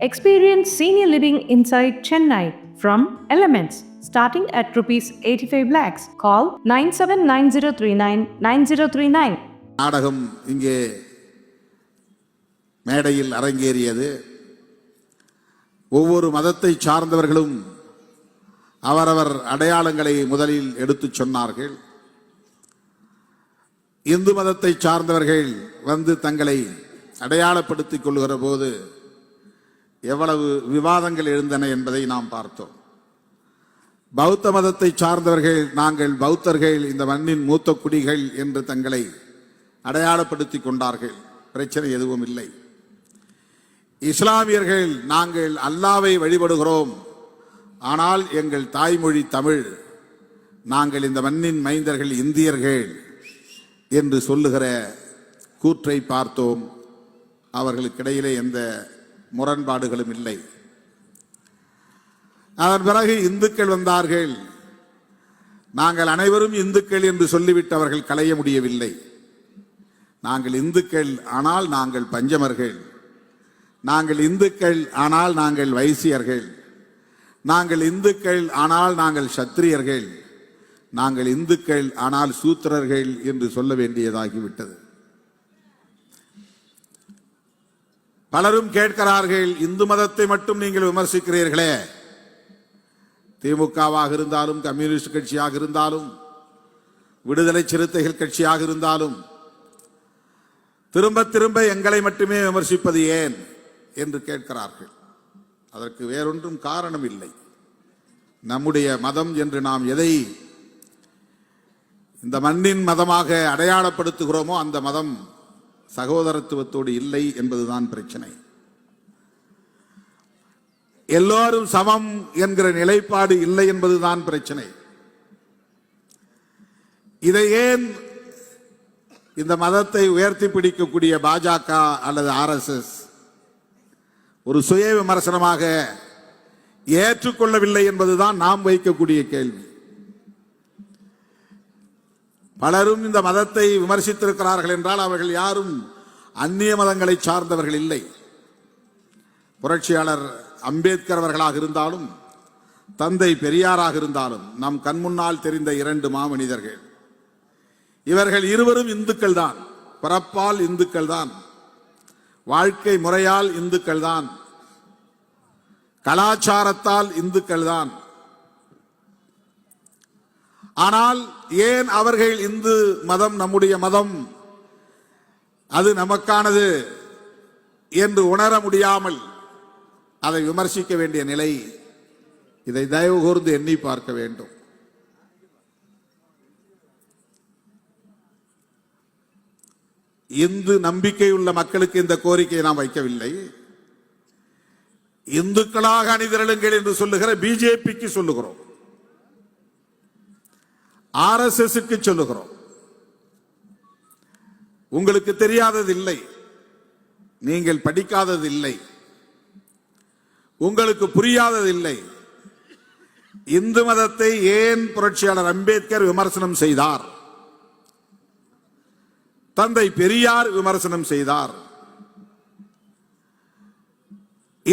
Experience senior living inside Chennai from Elements starting at rupees 85 lakhs. Call 979039 9039. நாடகம் இங்கே மேடையில் அரங்கேறியது ஒவ்வொரு மதத்தை சார்ந்தவர்களும் அவரவர் அடையாளங்களை முதலில் எடுத்துச் சொன்னார்கள் இந்து மதத்தை சார்ந்தவர்கள் வந்து தங்களை அடையாளப்படுத்திக் கொள்கிற போது எவ்வளவு விவாதங்கள் எழுந்தன என்பதை நாம் பார்த்தோம். பௌத்த மதத்தை சார்ந்தவர்கள் நாங்கள் பௌத்தர்கள் இந்த மண்ணின் மூத்த குடிகள் என்று தங்களை அடையாளப்படுத்தி கொண்டார்கள். பிரச்சனை எதுவும் இல்லை. இஸ்லாமியர்கள் நாங்கள் அல்லாவை வழிபடுகிறோம். ஆனால் எங்கள் தாய்மொழி தமிழ். நாங்கள் இந்த மண்ணின் மைந்தர்கள் இந்தியர்கள் என்று சொல்லுகிற கூற்றை பார்த்தோம். அவர்களுக்கிடையிலே எந்த முரண்பாடுகளும் இல்லை. அதன் பிறகு இந்துக்கள் வந்தார்கள். நாங்கள் அனைவரும் இந்துக்கள் என்று சொல்லிவிட்டு அவர்கள் களைய முடியவில்லை. நாங்கள் இந்துக்கள் ஆனால் நாங்கள் பஞ்சமர்கள். நாங்கள் இந்துக்கள் ஆனால் நாங்கள் வைசியர்கள். நாங்கள் இந்துக்கள் ஆனால் நாங்கள் சத்திரியர்கள். நாங்கள் இந்துக்கள் ஆனால் சூத்திரர்கள் என்று சொல்ல வேண்டியதாகிவிட்டது. பலரும் கேட்கிறார்கள் இந்து மதத்தை மட்டும் நீங்கள் விமர்சிக்கிறீர்களே. திமுகவாக இருந்தாலும் கம்யூனிஸ்ட் கட்சியாக இருந்தாலும் விடுதலை சிறுத்தைகள் கட்சியாக இருந்தாலும் திரும்ப திரும்ப எங்களை மட்டுமே விமர்சிப்பது ஏன் என்று கேட்கிறார்கள். அதற்கு வேறொன்றும் காரணம் இல்லை. நம்முடைய மதம் என்று நாம் எதை இந்த மண்ணின் மதமாக அடையாளப்படுத்துகிறோமோ அந்த மதம் சகோதரத்துவத்தோடு இல்லை என்பதுதான் பிரச்சனை. எல்லோரும் சமம் என்கிற நிலைப்பாடு இல்லை என்பதுதான் பிரச்சனை. இதை ஏன் இந்த மதத்தை உயர்த்தி பிடிக்கக்கூடிய பாஜக அல்லது ஆர்எஸ்எஸ் ஒரு சுய விமர்சனமாக ஏற்றுக்கொள்ளவில்லை என்பதுதான் நாம் வைக்கக்கூடிய கேள்வி. பலரும் இந்த மதத்தை விமர்சித்திருக்கிறார்கள் என்றால் அவர்கள் யாரும் அந்நிய மதங்களை சார்ந்தவர்கள் இல்லை. புரட்சியாளர் அம்பேத்கர் அவர்களாக இருந்தாலும் தந்தை பெரியாராக இருந்தாலும் நம் கண்முன்னால் தெரிந்த இரண்டு மாமனிதர்கள். இவர்கள் இருவரும் இந்துக்கள் தான். பிறப்பால் இந்துக்கள் தான். வாழ்க்கை முறையால் இந்துக்கள் தான். கலாச்சாரத்தால் இந்துக்கள் தான். ஆனால் ஏன் அவர்கள் இந்து மதம் நம்முடைய மதம்? அது நமக்கானது என்று உணர முடியாமல் அதை விமர்சிக்க வேண்டிய நிலை இதை தயவு கூர்ந்து எண்ணி பார்க்க வேண்டும். இந்து நம்பிக்கையுள்ள மக்களுக்கு இந்த கோரிக்கையை நாம் வைக்கவில்லை. இந்துக்களாக அணிதிரளுங்கள் என்று சொல்லுகிற பிஜேபிக்கு சொல்லுகிறோம். ஆர்எஸ்எஸ்க்கு சொல்லுகிறோம். உங்களுக்கு தெரியாதது இல்லை நீங்கள் படிக்காதது இல்லை உங்களுக்கு புரியாதது இல்லை இந்து மதத்தை ஏன் புரட்சியாளர் அம்பேத்கர் விமர்சனம் செய்தார்? தந்தை பெரியார் விமர்சனம் செய்தார்.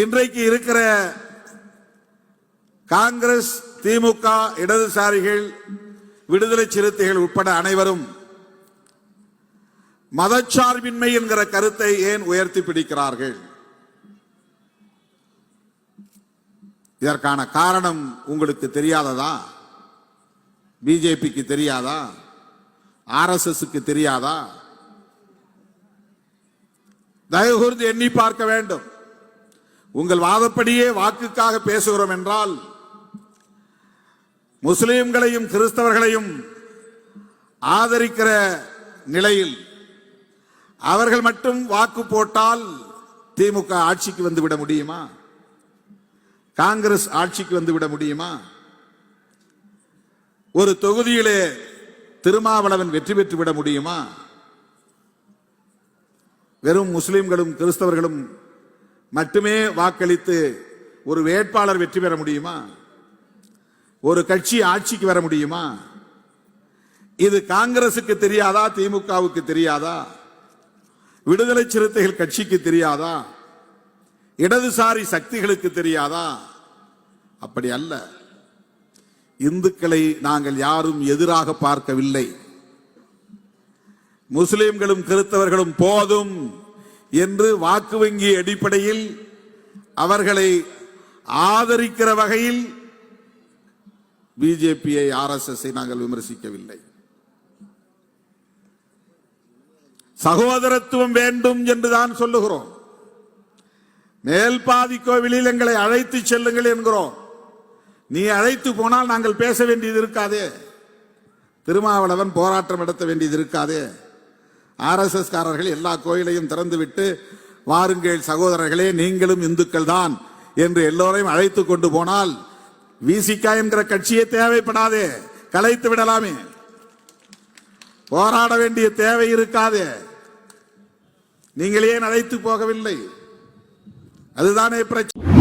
இன்றைக்கு இருக்கிற காங்கிரஸ் திமுக இடதுசாரிகள் விடுதலை சிறுத்தைகள் உட்பட அனைவரும் மதச்சார்பின்மை என்கிற கருத்தை ஏன் உயர்த்தி பிடிக்கிறார்கள்? இதற்கான காரணம் உங்களுக்கு தெரியாததா? பிஜேபிக்கு தெரியாதா? ஆர்எஸ்எஸ்க்கு தெரியாதா? தயவுகூர்ந்து எண்ணி பார்க்க வேண்டும். உங்கள் வாதப்படியே வாக்குக்காக பேசுகிறோம் என்றால் முஸ்லீம்களையும் கிறிஸ்தவர்களையும் ஆதரிக்கிற நிலையில் அவர்கள் மட்டும் வாக்கு போட்டால் திமுக ஆட்சிக்கு வந்து விட முடியுமா? காங்கிரஸ் ஆட்சிக்கு வந்து விட முடியுமா? ஒரு தொகுதியிலே திருமாவளவன் வெற்றி பெற்று விட முடியுமா? வெறும் முஸ்லிம்களும் கிறிஸ்தவர்களும் மட்டுமே வாக்களித்து ஒரு வேட்பாளர் வெற்றி பெற முடியுமா? ஒரு கட்சி ஆட்சிக்கு வர முடியுமா? இது காங்கிரசுக்கு தெரியாதா? திமுகவுக்கு தெரியாதா? விடுதலை சிறுத்தைகள் கட்சிக்கு தெரியாதா? இடதுசாரி சக்திகளுக்கு தெரியாதா? அப்படி அல்ல. இந்துக்களை நாங்கள் யாரும் எதிராக பார்க்கவில்லை. முஸ்லிம்களும் கிறிஸ்தவர்களும் போதும் என்று வாக்கு வங்கி அடிப்படையில் அவர்களை ஆதரிக்கிற வகையில் பிஜேபியை ஆர்எஸ்எஸ் நாங்கள் விமர்சிக்கவில்லை. சகோதரத்துவம் வேண்டும் என்றுதான் சொல்லுகிறோம். மேல்பாதி கோவிலில் எங்களை அழைத்து செல்லுங்கள் என்கிறோம். நீ அழைத்து போனால் நாங்கள் பேச வேண்டியது இருக்காதே. திருமாவளவன் போராட்டம் நடத்த வேண்டியது இருக்காதே. ஆர்எஸ்எஸ் காரர்கள் எல்லா கோயிலையும் திறந்துவிட்டு வாருங்கள் சகோதரர்களே நீங்களும் இந்துக்கள் தான் என்று எல்லோரையும் அழைத்து கொண்டு போனால் விசிகா என்கிற கட்சியே தேவைப்படாதே. கலைத்து விடலாமே. போராட வேண்டிய தேவை இருக்காதே. நீங்கள் ஏன் அழைத்து போகவில்லை? அதுதானே பிரச்சனை